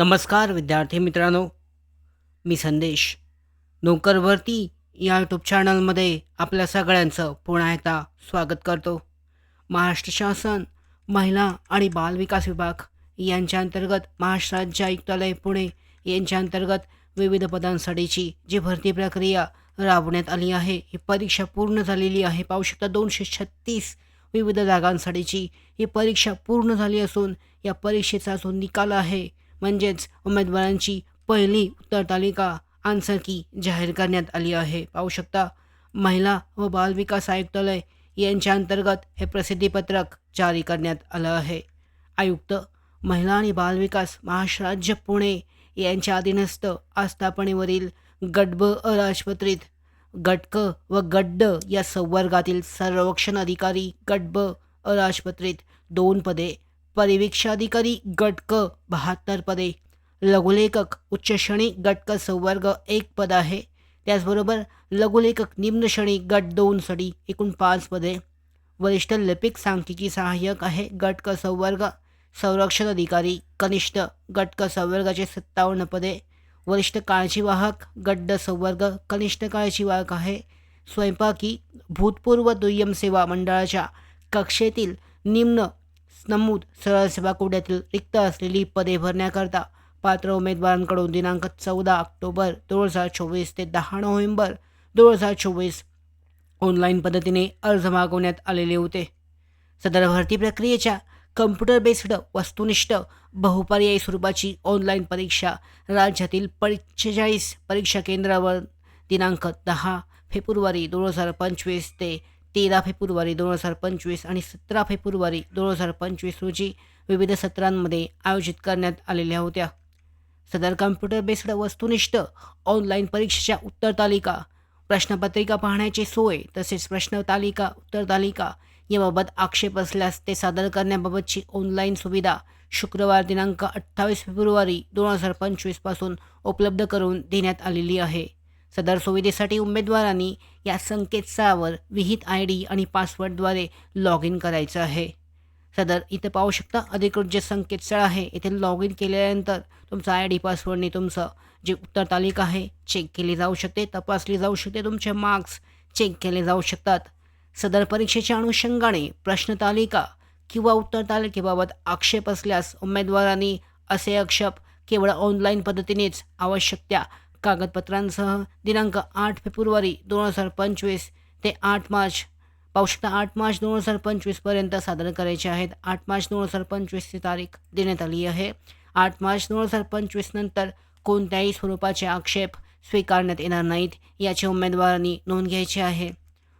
नमस्कार विद्यार्थी मित्रांनो. मी संदेश. नोकरभरती या यूट्यूब चॅनलमध्ये आपल्या सगळ्यांचं पुन्हा एकदा स्वागत करतो. महाराष्ट्र शासन महिला आणि बालविकास विभाग यांच्या अंतर्गत महाराष्ट्र राज्य आयुक्तालय पुणे यांच्या अंतर्गत विविध पदांसाठीची जी भरती प्रक्रिया राबवण्यात आली आहे ही परीक्षा पूर्ण झालेली आहे. पाहू शकता दोनशे छत्तीस विविध जागांसाठीची ही परीक्षा पूर्ण झाली असून या परीक्षेचा जो निकाल आहे म्हणजेच उमेदवारांची पहिली उत्तर तालिका आन्सर की जाहीर करण्यात आली आहे. पाहू शकता महिला व बालविकास आयुक्तालय यांच्या अंतर्गत हे प्रसिद्धीपत्रक जारी करण्यात आलं आहे. आयुक्त महिला आणि बालविकास महाराष्ट्र राज्य पुणे यांच्या अधीनस्थ आस्थापनेवरील गडब अराजपत्रित गटक व गड्ड या संवर्गातील संरक्षण अधिकारी गडब अराजपत्रित दोन पदे परिवीक्षाधिकारी गटक बहात्तर पदे. लघुलेखक उच्च श्रेणी गटक संवर्ग एक पद आहे. त्याचबरोबर लघुलेखक निम्न श्रेणी गट दोनसाठी एकूण पाच पदे. वरिष्ठ लिपिक सांख्यिकी सहाय्यक आहे. गटक संवर्ग संरक्षण अधिकारी कनिष्ठ गटक संवर्गाचे सत्तावन्न पदे. वरिष्ठ काळजीवाहक गड्ड संवर्ग कनिष्ठ काळजीवाहक आहे. स्वयंपाकी भूतपूर्व दुय्यम सेवा मंडळाच्या कक्षेतील निम्न नमूद सरळ सेवा कोड्यातील रिक्त असलेली पदे भरण्याकरता पात्र उमेदवारांकडून दिनांक चौदा ऑक्टोबर दोन हजार चोवीस ते दहा नोव्हेंबर दोन हजार चोवीस ऑनलाईन पद्धतीने अर्ज मागवण्यात आलेले होते. सदर भरती प्रक्रियेच्या कम्प्युटर बेस्ड वस्तुनिष्ठ बहुपर्यायी स्वरूपाची ऑनलाईन परीक्षा राज्यातील पंचेचाळीस परीक्षा केंद्रावर दिनांक दहा फेब्रुवारी दोन हजार पंचवीस ते तेरा फेब्रुवारी दोन हजार पंचवीस आणि सतरा फेब्रुवारी दोन हजार पंचवीस रोजी विविध सत्रांमध्ये आयोजित करण्यात आलेल्या होत्या. सदर कम्प्युटर बेस्ड वस्तुनिष्ठ ऑनलाईन परीक्षेच्या उत्तर तालिका प्रश्नपत्रिका पाहण्याची सोय तसेच प्रश्न तालिका उत्तर तालिका याबाबत आक्षेप असल्यास ते सादर करण्याबाबतची ऑनलाईन सुविधा शुक्रवार दिनांक अठ्ठावीस फेब्रुवारी दोन हजार पंचवीसपासून उपलब्ध करून देण्यात आलेली आहे. सदर सुविधेसाठी उमेदवारांनी या संकेतस्थळावर विहित आय डी आणि पासवर्डद्वारे लॉग इन करायचं आहे. सदर इथं पाहू शकता अधिकृत जे संकेतस्थळ आहे इथे लॉग इन केल्यानंतर तुमचा आय डी पासवर्डने तुमचं जे उत्तर तालिका आहे चेक केली जाऊ शकते तपासली जाऊ शकते तुमचे मार्क्स चेक केले जाऊ शकतात. सदर परीक्षेच्या अनुषंगाने प्रश्नतालिका किंवा उत्तर तालिकेबाबत आक्षेप असल्यास उमेदवारांनी असे आक्षेप केवळ ऑनलाईन पद्धतीनेच आवश्यक त्या कागदपत्रांसह दिनांक आठ फेब्रुवारी दोन हजार पंचवीस ते आठ मार्च पाहू शकता आठ मार्च दोन हजार पंचवीसपर्यंत सादर करायचे आहेत. आठ मार्च दोन हजार पंचवीसची तारीख देण्यात आली आहे. आठ मार्च दोन हजार पंचवीस नंतर कोणत्याही स्वरूपाचे आक्षेप स्वीकारण्यात येणार नाहीत याची उमेदवारांनी नोंद घ्यायची आहे.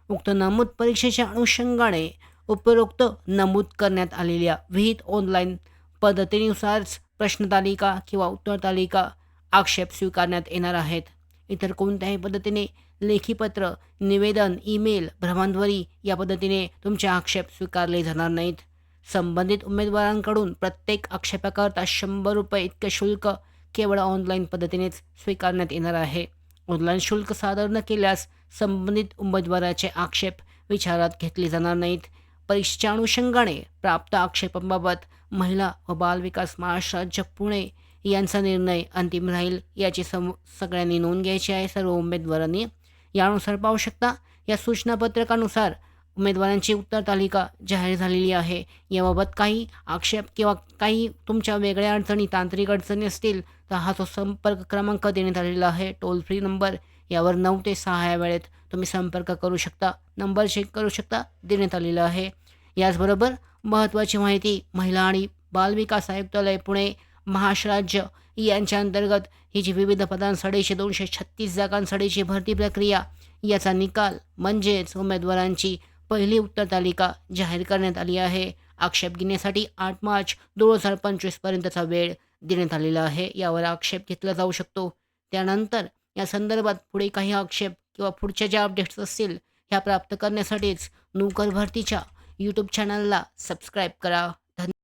उक्त नमूद परीक्षेच्या अनुषंगाने उपरोक्त नमूद करण्यात आलेल्या विहित ऑनलाईन पद्धतीनुसारच प्रश्नतालिका किंवा उत्तर तालिका आक्षेप स्वीकारण्यात येणार आहेत. इतर कोणत्याही पद्धतीने लेखीपत्र निवेदन ईमेल भ्रमणध्वनी या पद्धतीने तुमचे आक्षेप स्वीकारले जाणार नाहीत. संबंधित उमेदवारांकडून प्रत्येक आक्षेपाकरता शंभर रुपये इतके शुल्क केवळ ऑनलाईन पद्धतीनेच स्वीकारण्यात येणार आहे. ऑनलाईन शुल्क सादर न केल्यास संबंधित उमेदवाराचे आक्षेप विचारात घेतले जाणार नाहीत. परीक्षेच्या अनुषंगाने प्राप्त आक्षेपांबाबत महिला व बालविकास महाराष्ट्र राज्य पुणे यांचा निर्णय अंतिम राहील याची सम सगळ्यांनी नोंद घ्यायची आहे. सर्व उमेदवारांनी यानुसार पाहू शकता. या सूचनापत्रकानुसार उमेदवारांची उत्तर तालिका जाहीर झालेली आहे. याबाबत काही आक्षेप किंवा काही तुमच्या वेगळ्या अडचणी तांत्रिक अडचणी असतील तर हा जो संपर्क क्रमांक देण्यात आलेला आहे. टोल फ्री नंबर यावर नऊ ते सहा या वेळेत तुम्ही संपर्क करू शकता. नंबर चेक करू शकता. देण्यात आलेला आहे. याचबरोबर महत्त्वाची माहिती महिला आणि बालविकास आयुक्तालय पुणे महाराष्ट्र राज्य यांच्या अंतर्गत ही जी विविध पदांसाठीची दोनशे छत्तीस जागांसाठीची भरती प्रक्रिया याचा निकाल म्हणजेच उमेदवारांची पहिली उत्तर तालिका जाहीर करण्यात आली आहे. आक्षेप घेण्यासाठी आठ मार्च दोन हजार पंचवीसपर्यंतचा वेळ देण्यात आलेला आहे. यावर आक्षेप घेतला जाऊ शकतो. त्यानंतर या संदर्भात पुढे काही आक्षेप किंवा पुढच्या ज्या अपडेट्स असतील ह्या प्राप्त करण्यासाठीच नोकर भरतीच्या यूट्यूब चॅनलला सबस्क्राईब करा.